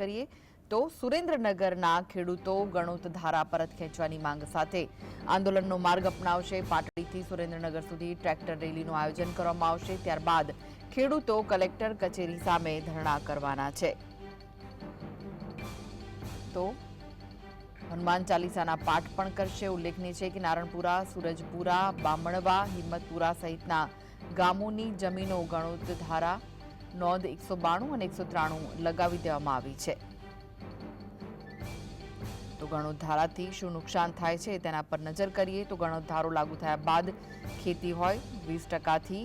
કરીએ, તો સુરેન્દ્રનગરના ખેડૂતો ગણોત ધારા પરત ખેંચવાની માંગ સાથે આંદોલનનો માર્ગ અપનાવશે. પાટડીથી સુરેન્દ્રનગર સુધી ટ્રેક્ટર રેલીનું આયોજન કરવામાં આવશે. ત્યારબાદ ખેડૂતો કલેક્ટર કચેરી સામે ધરણા કરવાના છે. તો હનુમાન ચાલીસાના પાઠ પણ કરશે. ઉલ્લેખનીય છે કે નારણપુરા, સુરજપુરા, બામણવા, હિંમતપુરા સહિતના ગામોની જમીનો ગણોત ધારા નોંધ એકસો બાણું અને એકસો ત્રાણું લગાવી દેવામાં આવી છે. તો ધારાથી શું નુકસાન થાય છે તેના પર નજર કરીએ. તો ધારો લાગુ થયા બાદ ખેતી હોય વીસ ટકાથી,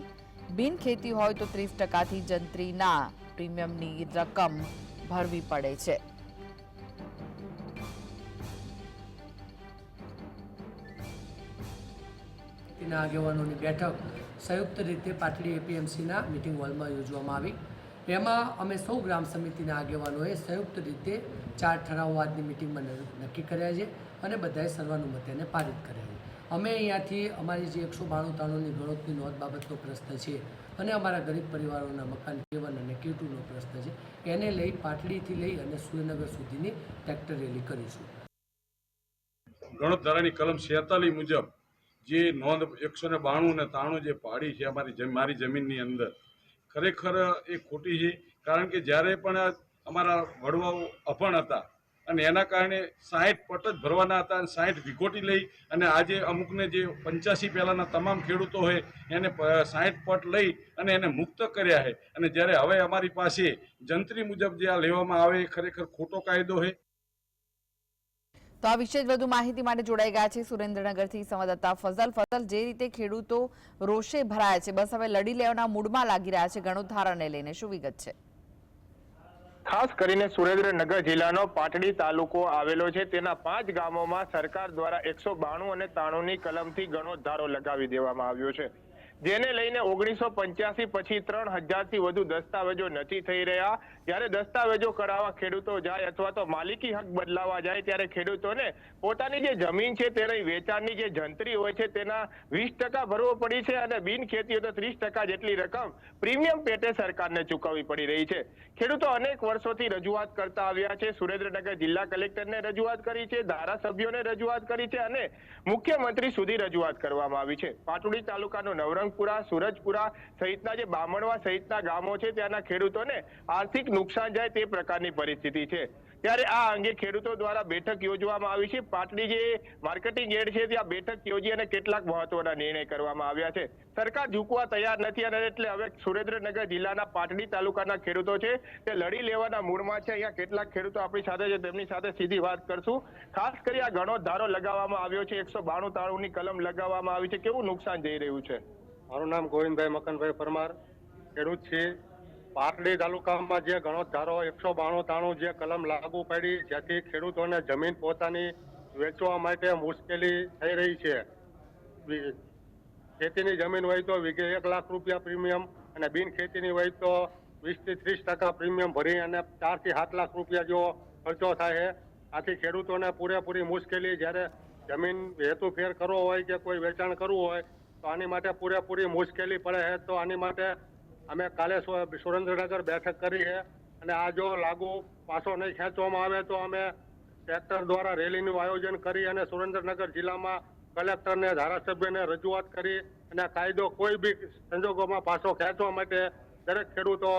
બિન ખેતી હોય તો ત્રીસ ટકાથી જંત્રીના પ્રીમિયમની રકમ ભરવી પડે છે. આગેવાનોની બેઠક સંયુક્ત રીતે પાટડી એપીએમસીના મિટિંગ હોલમાં યોજવામાં આવી. એમાં અમે સૌ ગ્રામ સમિતિના આગેવાનોએ સંયુક્ત રીતે ચાર ઠરાવવાદની મિટિંગમાં નક્કી કર્યા છે અને બધાએ સર્વાનુમતે એને પારિત કર્યા છે. અમે અહીંયાથી અમારી જે એકસો બાણું તાણુંની ગણોતની નોંધ બાબતનો પ્રશ્ન છે અને અમારા ગરીબ પરિવારોના મકાન કેવન અને કેટુનો પ્રશ્ન છે, એને લઈ પાટડીથી લઈ અને સુરેન્દ્રનગર સુધીની ટ્રેક્ટર રેલી કરીશું. ગણોત કલમ છેતાલીસ મુજબ જે નોંધ એકસો ને બાણું ને ત્રાણું જે પાડી છે અમારી મારી જમીનની અંદર, ખરેખર એ ખોટી છે. કારણ કે જ્યારે પણ અમારા વડવાઓ અપણ હતા અને એના કારણે સાહીઠ પટ જ ભરવાના હતા અને સાહીઠ વિકોટી લઈ અને આજે અમુકને જે પંચ્યાસી પહેલાંના તમામ ખેડૂતો હોય એને સાહીઠ પટ લઈ અને એને મુક્ત કર્યા છે. અને જ્યારે હવે અમારી પાસે જંત્રી મુજબ જે આ લેવામાં આવે, એ ખરેખર ખોટો કાયદો છે. તો આ વિશે વધુ માહિતી માટે જોડાઈ ગયા છે સુરેન્દ્રનગરથી સંવાદદાતા ફઝલ. ફઝલ, જે રીતે ખેડૂતો રોષે ભરાયા છે, બસ હવે લડી લેવાના મૂડમાં લાગી રહ્યા છે ગણોત ધારાને લઈને. શું વિગત છે? ખાસ કરીને સુરેન્દ્રનગર જિલ્લાનો પાટડી તાલુકો આવેલો છે. તેના પાંચ ગામોમાં સરકાર દ્વારા એકસો બાણું અને તાણુંની કલમથી ઘણો ધારો લગાવી દેવામાં આવ્યો છે. જેને લઈને ઓગણીસો પંચ્યાસી પછી ત્રણ હજારથી વધુ દસ્તાવેજો નથી થઈ રહ્યા. જ્યારે દસ્તાવેજો કરાવવા ખેડૂતો જાય અથવા તો માલિકી હક બદલાવા જાય, ત્યારે ખેડૂતોને પોતાની જે જમીન છે તેની વેચાણની જે જંત્રી હોય છે તેના વીસ ટકા ભરવો પડી છે અને બિન ખેતી તો ત્રીસ ટકા જેટલી રકમ પ્રીમિયમ પેટે સરકારને ચૂકવવી પડી રહી છે. ખેડૂતો અનેક વર્ષોથી રજૂઆત કરતા આવ્યા છે. સુરેન્દ્રનગર જિલ્લા કલેક્ટરને રજૂઆત કરી છે, ધારાસભ્યોને રજૂઆત કરી છે અને મુખ્યમંત્રી સુધી રજૂઆત કરવામાં આવી છે. પાટુડી તાલુકાનું નવરંગપુરા સુરજપુરા સહિતના જે બામણવા સહિતના ગામો છે ત્યાંના ખેડૂતોને આર્થિક નુકસાન જાય તે પ્રકારની પરિસ્થિતિ છે. ત્યારે આ અંગે ખેડૂતો દ્વારા બેઠક યોજવામાં આવી છે. પાટડી જે માર્કેટિંગ એડ છે ત્યાં બેઠક યોજી અને કેટલાક મહત્વના નિર્ણય કરવામાં આવ્યા છે. સરકાર ઝૂકવા તૈયાર નથી અને એટલે હવે સુરેન્દ્રનગર જિલ્લાના પાટડી તાલુકાના ખેડૂતો છે તે લડી લેવાના મૂળમાં છે. અહીંયા કેટલાક ખેડૂતો આપણી સાથે છે, તેમની સાથે સીધી વાત કરશું. ખાસ કરી આ ઘણો ધારો લગાવવામાં આવ્યો છે. એકસો બાણું તાળુની કલમ લગાવવામાં આવી છે. કેવું નુકસાન જઈ રહ્યું છે? મારું નામ ગોવિંદભાઈ મકનભાઈ પરમાર, ખેડૂત છે પાટડી તાલુકામાં જે ઘણો ધારો એકસો બાણું તાણું જે કલમ લાગુ પડી, જેથી ખેડૂતોને જમીન પોતાની વેચવા માટે મુશ્કેલી થઈ રહી છે. ખેતીની જમીન હોય તો વીઘે એક લાખ રૂપિયા પ્રીમિયમ અને બિન ખેતીની હોય તો વીસથી ત્રીસ ટકા પ્રીમિયમ ભરી અને ચારથી સાત લાખ રૂપિયા જેવો ખર્ચો થાય. છે આથી ખેડૂતોને પૂરેપૂરી મુશ્કેલી જ્યારે જમીન હેતુ ફેર કરવો હોય કે કોઈ વેચાણ કરવું હોય તો આની માટે પૂરેપૂરી મુશ્કેલી પડે છે. તો આની માટે અમે કાલે સુરેન્દ્રનગર બેઠક કરી છે. અને આ જો લાગુ પાછો નહીં ખેંચવામાં આવે તો અમે ટ્રેક્ટર દ્વારા રેલીનું આયોજન કરી અને સુરેન્દ્રનગર જિલ્લામાં કલેક્ટરને, ધારાસભ્યને રજૂઆત કરી અને કાયદો કોઈ બી સંજોગોમાં પાછો ખેંચવા માટે દરેક ખેડૂતો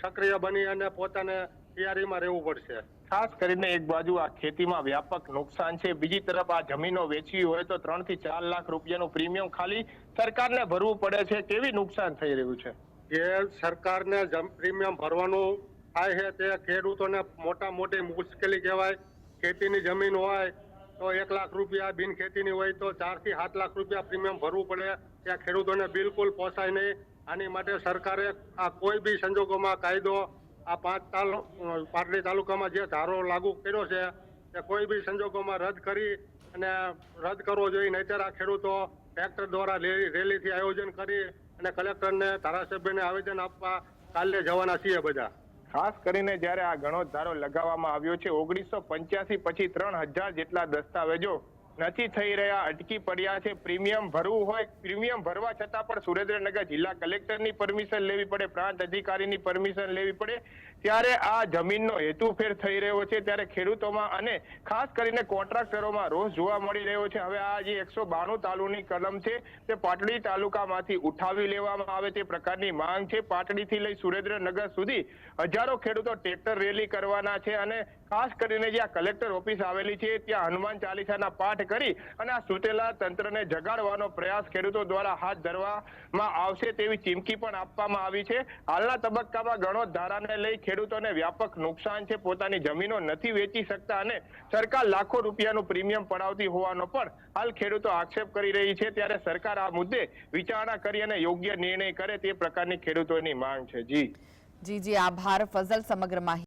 સક્રિય બની અને પોતાને તૈયારીમાં રહેવું પડશે. ખાસ કરીને એક બાજુ આ ખેતીમાં વ્યાપક નુકસાન છે. બીજી તરફ આ જમીનો વેચવી હોય તો ત્રણથી ચાર લાખ રૂપિયાનું પ્રીમિયમ ખાલી સરકારને ભરવું પડે છે. કેવી નુકસાન થઈ રહ્યું છે? જે સરકારને પ્રીમિયમ ભરવાનું થાય છે તે ખેડૂતોને મોટા મોટી મુશ્કેલી કહેવાય. ખેતીની જમીન હોય તો એક લાખ રૂપિયા બિન ખેતીની હોય તો ચારથી સાત લાખ રૂપિયા પ્રીમિયમ ભરવું પડે. ત્યાં ખેડૂતોને બિલકુલ પોસાય નહીં. આની માટે સરકારે આ કોઈ બી સંજોગોમાં કાયદો આ પાંચ પાટડી તાલુકામાં જે ધારો લાગુ કર્યો છે તે કોઈ બી સંજોગોમાં રદ કરી અને રદ કરવો જોઈએ. નહીતર આ ખેડૂતો ટ્રેક્ટર દ્વારા રેલીથી આયોજન કરી અને કલેક્ટરને ધારાસભ્યને આવેદન આપવા કાલે જવાના છીએ બધા. ખાસ કરીને જ્યારે આ ઘણો ધારો લગાવવામાં આવ્યો છે, ઓગણીસો પંચ્યાસી પછી ત્રણ હજાર જેટલા દસ્તાવેજો નથી થઈ રહ્યા, અટકી પડ્યા છે. પ્રીમિયમ ભરવું હોય, પ્રીમિયમ ભરવા છતાં પણ સુરેન્દ્રનગર જિલ્લા કલેક્ટરની પરમિશન લેવી પડે, પ્રાંત અધિકારીની પરમિશન લેવી પડે. ત્યારે આ જમીનનો હેતુફેર થઈ રહ્યો છે ત્યારે ખેડૂતોમાં અને ખાસ કરીને કોન્ટ્રાક્ટરોમાં રોષ જોવા મળી રહ્યો છે. હવે આ જે એકસો બાણું તાલુની કલમ છે તે પાટડી તાલુકામાંથી ઉઠાવી લેવામાં આવે તે પ્રકારની માંગ છે. પાટડીથી લઈ સુરેન્દ્રનગર સુધી હજારો ખેડૂતો ટ્રેક્ટર રેલી કરવાના છે અને ખાસ કરીને જ્યાં કલેક્ટર ઓફિસ આવેલી છે ત્યાં હનુમાન ચાલીસાના પાઠ કરી અને આ સુતેલા તંત્રને જગાડવાનો પ્રયાસ ખેડૂતો દ્વારા હાથ ધરવામાં આવશે તેવી ચીમકી પણ આપવામાં આવી છે. હાલના તબક્કામાં ગણોત ધારાને લઈ ખેડૂતોને વ્યાપક નુકસાન છે, પોતાની જમીનો નથી વેચી શકતા અને સરકાર લાખો રૂપિયાનું પ્રીમિયમ પડાવતી હોવાનો પણ હાલ ખેડૂતો આક્ષેપ કરી રહી છે. ત્યારે સરકાર આ મુદ્દે વિચારણા કરી અને યોગ્ય નિર્ણય કરે તે પ્રકારની ખેડૂતોની માંગ છે. જી. જી જી, આભાર. ફઝલ સમગ્ર માહિતી